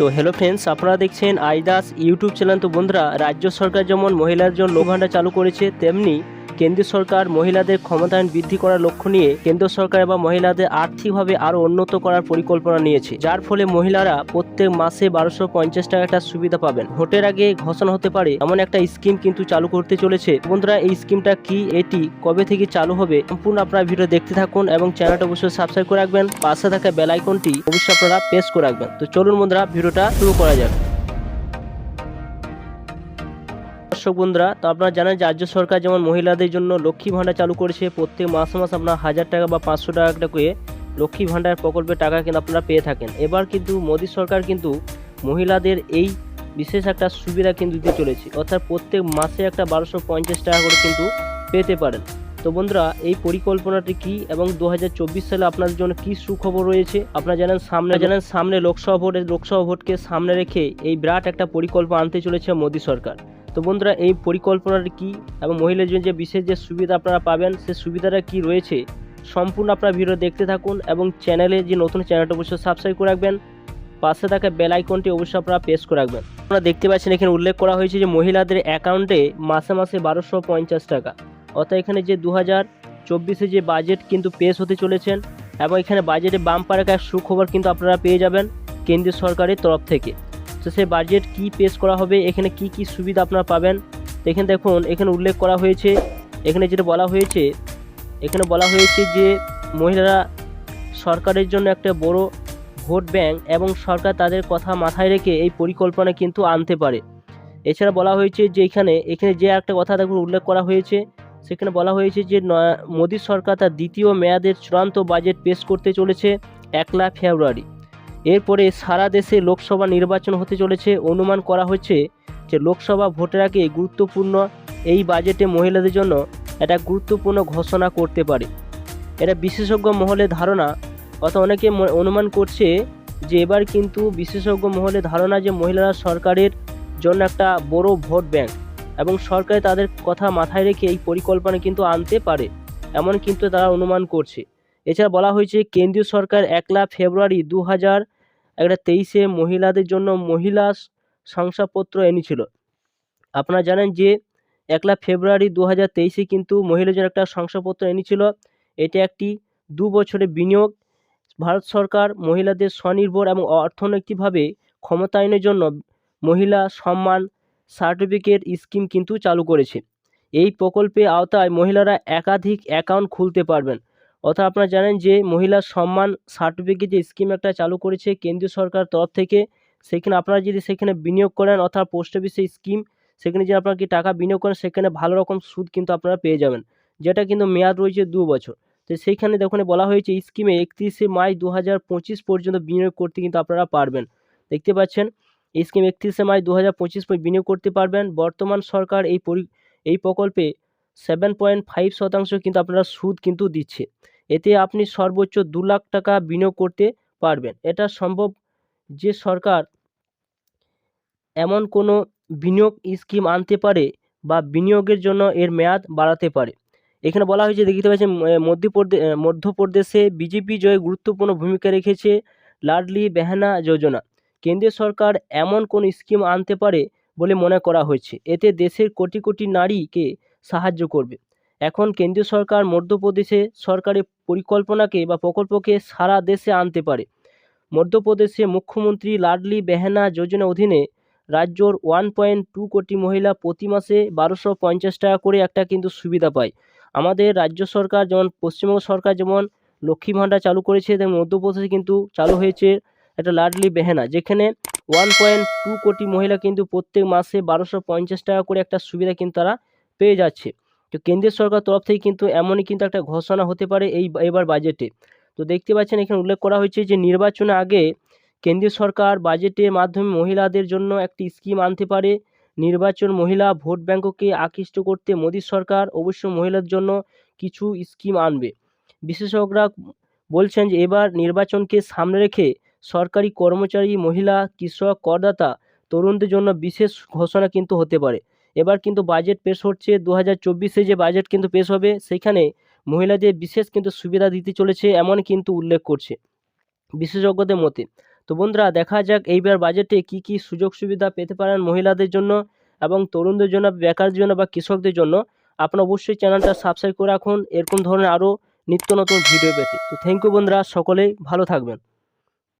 তো hello friends আপনারা দেখছেন আইদাস ইউটিউব চ্যানেল। তো বন্ধুরা, রাজ্য সরকার যেমন মহিলার জন্য লোকভাণ্ডার চালু করেছে, তেমনি কেন্দ্রীয় সরকার মহিলাদের ক্ষমতায়ন বৃদ্ধি করার লক্ষ্য নিয়ে কেন্দ্র সরকার বা মহিলাদের আর্থিকভাবে আরও উন্নত করার পরিকল্পনা নিয়েছে। যার ফলে মহিলারা প্রত্যেক মাসে বারোশো পঞ্চাশ টাকা একটা সুবিধা পাবেন। ভোটের আগে ঘোষণা হতে পারে, এমন একটা স্কিম কিন্তু চালু করতে চলেছে। বন্ধুরা, এই স্কিমটা কি, এটি কবে থেকে চালু হবে, সম্পূর্ণ আপনারা ভিডিও দেখতে থাকুন এবং চ্যানেলটা অবশ্যই সাবস্ক্রাইব করে রাখবেন। পাশে থাকা বেল আইকনটি অবশ্যই আপনারা প্রেস করে রাখবেন। তো চলুন বন্ধুরা ভিডিওটা শুরু করা যাক। দর্শক বন্ধুরা, তো আপনারা জানেন যে রাজ্য সরকার যেমন মহিলাদের জন্য লক্ষ্মী ভাণ্ডার চালু করেছে, প্রত্যেক মাস মাস আপনার হাজার টাকা বা পাঁচশো টাকা করে লক্ষ্মী ভাণ্ডার প্রকল্পের টাকা কিন্তু আপনারা পেয়ে থাকেন। এবার কিন্তু মোদী সরকার কিন্তু মহিলাদের এই বিশেষ একটা সুবিধা কিন্তু দিতে চলেছে। অর্থাৎ প্রত্যেক মাসে একটা বারোশো পঞ্চাশ টাকা করে কিন্তু পেতে পারেন। তো বন্ধুরা এই পরিকল্পনাটি কি এবং দু হাজার চব্বিশ সালে আপনাদের জন্য কি সুখবর রয়েছে? আপনারা জানেন সামনে জানেন সামনে লোকসভা ভোটের লোকসভা ভোটকে সামনে রেখে এই বিরাট একটা পরিকল্পনা আনতে চলেছে মোদী সরকার। তো বন্ধুরা এই পরিকল্পনাটি কি এবং মহিলাদের জন্য যে বিশেষ যে সুবিধা আপনারা পাবেন সে সুবিধাটা কি রয়েছে? সম্পূর্ণ আপনারা ভিডিও দেখতে থাকুন এবং চ্যানেলে যে নতুন চ্যানেলটা অবশ্যই সাবস্ক্রাইব করে রাখবেন। পাশে থাকা বেল আইকনটি অবশ্যই আপনারা প্রেস করে রাখবেন। আপনারা দেখতে পাচ্ছেন এখানে উল্লেখ করা হয়েছে যে মহিলাদের অ্যাকাউন্টে মাসে মাসে বারোশো পঞ্চাশ টাকা। অর্থাৎ এখানে যে দু হাজার চব্বিশে যে বাজেট কিন্তু পেশ হতে চলেছেন এবং এখানে বাজেটে বাম পারে এক সুখবর কিন্তু আপনারা পেয়ে যাবেন কেন্দ্রীয় সরকারের তরফ থেকে। তো সেই বাজেট কি পেশ করা হবে, এখানে কি কি সুবিধা আপনারা পাবেন? এখানে দেখুন, এখানে উল্লেখ করা হয়েছে, এখানে যেটা বলা হয়েছে, এখানে বলা হয়েছে যে মহিলারা সরকারের জন্য একটা বড় ভোট ব্যাংক এবং সরকার তাদের কথা মাথায় রেখে এই পরিকল্পনা কিন্তু আনতে পারে। এছাড়া বলা হয়েছে যে এখানে এখানে যে একটা কথা দেখুন, উল্লেখ করা হয়েছে সেখানে বলা হয়েছে যে মোদী সরকার তার দ্বিতীয় মেয়াদের চূড়ান্ত বাজেট পেশ করতে চলেছে একলা ফেব্রুয়ারি। এরপরে সারা দেশে লোকসভা নির্বাচন হতে চলেছে। অনুমান করা হচ্ছে যে লোকসভা ভোটের আগে গুরুত্বপূর্ণ এই বাজেটে মহিলাদের জন্য একটা গুরুত্বপূর্ণ ঘোষণা করতে পারে। এটা বিশেষজ্ঞ মহলের ধারণা, অর্থাৎ অনেকে অনুমান করছে যে এবার কিন্তু বিশেষজ্ঞ মহলের ধারণা যে মহিলারা সরকারের জন্য একটা বড় ভোট ব্যাংক। এবং সরকার তাদের কথা মাথায় রেখে এই পরিকল্পনা কিন্তু আনতে পারে, এমন কিন্তু তারা অনুমান করছে। এছাড়া বলা হয়েছে, কেন্দ্রীয় সরকার একলা ফেব্রুয়ারি দু হাজার একটা তেইশে মহিলাদের জন্য মহিলা শংসাপত্র এনেছিল। আপনারা জানেন যে, একলা ফেব্রুয়ারি দু হাজার তেইশে কিন্তু মহিলাদের একটা শংসাপত্র এনেছিল। এটি একটি দু বছরের বিনিয়োগ। ভারত সরকার মহিলাদের স্বনির্ভর এবং অর্থনৈতিকভাবে ক্ষমতায়নের জন্য মহিলা সম্মান সার্টিফিকেট স্কিম কিন্তু চালু করেছে। এই প্রকল্পের আওতায় মহিলারা একাধিক অ্যাকাউন্ট খুলতে পারবেন। অর্থাৎ আপনারা জানেন যে মহিলা সম্মান সার্টিফিকেট যে স্কিম একটা চালু করেছে কেন্দ্রীয় সরকার তরফ থেকে। সেখানে আপনারা যদি সেখানে বিনিয়োগ করেন অর্থাৎ পোস্ট অফিসে স্কিম, সেখানে যদি আপনারা কি টাকা বিনিয়োগ করেন, সেখানে ভালো রকম সুদ কিন্তু আপনারা পেয়ে যাবেন, যেটা কিন্তু মেয়াদ রয়েছে দু বছর। তো সেইখানে দেখুন, বলা হয়েছে স্কিমে একত্রিশে মাই দু পর্যন্ত বিনিয়োগ করতে কিন্তু আপনারা পারবেন। দেখতে পাচ্ছেন এই স্কিম একত্রিশে মাই দু হাজার পঁচিশ বিনিয়োগ করতে পারবেন। বর্তমান সরকার এই পরি, এই প্রকল্পে সেভেন পয়েন্ট ফাইভ শতাংশ কিন্তু আপনারা সুদ কিন্তু দিচ্ছে। এতে আপনি সর্বোচ্চ দু লাখ টাকা বিনিয়োগ করতে পারবেন। এটা সম্ভব যে সরকার এমন কোনো বিনিয়োগ স্কিম আনতে পারে বা বিনিয়োগের জন্য এর মেয়াদ বাড়াতে পারে। এখানে বলা হয়েছে, দেখতে পাচ্ছেন ম- মধ্যপ্রদে মধ্যপ্রদেশে বিজেপি জয়ে গুরুত্বপূর্ণ ভূমিকা রেখেছে লাডলি বেহানা যোজনা। কেন্দ্রীয় সরকার এমন কোন স্কিম আনতে পারে বলে মনে করা হয়েছে। এতে দেশের কোটি কোটি নারীকে সাহায্য করবে। এখন কেন্দ্রীয় সরকার মধ্যপ্রদেশে সরকারি পরিকল্পনাকে বা প্রকল্পকে সারা দেশে আনতে পারে। মধ্যপ্রদেশে মুখ্যমন্ত্রী লাডলি বেহেনা যোজনা অধীনে রাজ্যর ওয়ান পয়েন্ট টু কোটি মহিলা প্রতি মাসে বারোশো পঞ্চাশ টাকা করে একটা কিন্তু সুবিধা পায়। আমাদের রাজ্য সরকার যেমন, পশ্চিমবঙ্গ সরকার যেমন লক্ষ্মী ভাণ্ডার চালু করেছে, তেমন মধ্যপ্রদেশে কিন্তু চালু হয়েছে একটা লাডলি বেহেনা। যেখানে ওয়ান পয়েন্ট টু কোটি মহিলা কিন্তু প্রত্যেক মাসে বারোশো পঞ্চাশ টাকা করে একটা সুবিধা কিন্তু তারা পেয়ে যাচ্ছে। তো কেন্দ্রীয় সরকার তরফ থেকে কিন্তু এমনই কিন্তু একটা ঘোষণা হতে পারে এই এবার বাজেটে তো দেখতে পাচ্ছেন এখানে উল্লেখ করা হয়েছে যে নির্বাচনে আগে কেন্দ্রীয় সরকার বাজেটের মাধ্যমে মহিলাদের জন্য একটি স্কিম আনতে পারে। নির্বাচন মহিলা ভোট ব্যাঙ্ককে আকৃষ্ট করতে মোদী সরকার অবশ্য মহিলার জন্য কিছু স্কিম আনবে। বিশেষজ্ঞরা বলছেন যে এবার নির্বাচনকে সামনে রেখে সরকারি কর্মচারী, মহিলা, কৃষক, করদাতা তরুণদের জন্য বিশেষ ঘোষণা কিন্তু হতে পারে। এবার কিন্তু বাজেট পেশ হচ্ছে দু হাজার যে বাজেট কিন্তু পেশ হবে, সেখানে মহিলাদের বিশেষ কিন্তু সুবিধা দিতে চলেছে এমন কিন্তু উল্লেখ করছে বিশেষজ্ঞদের মতে। তো বন্ধুরা, দেখা যাক এইবার বাজেটে কি কি সুযোগ সুবিধা পেতে পারেন মহিলাদের জন্য এবং তরুণদের জন্য, বেকারদের জন্য বা কৃষকদের জন্য। আপনার অবশ্যই চ্যানেলটা সাবস্ক্রাইব করে রাখুন। এরকম ধরনের আরও নিত্য নতুন ভিডিও পেতে। তো থ্যাংক ইউ বন্ধুরা, সকলেই ভালো থাকবেন।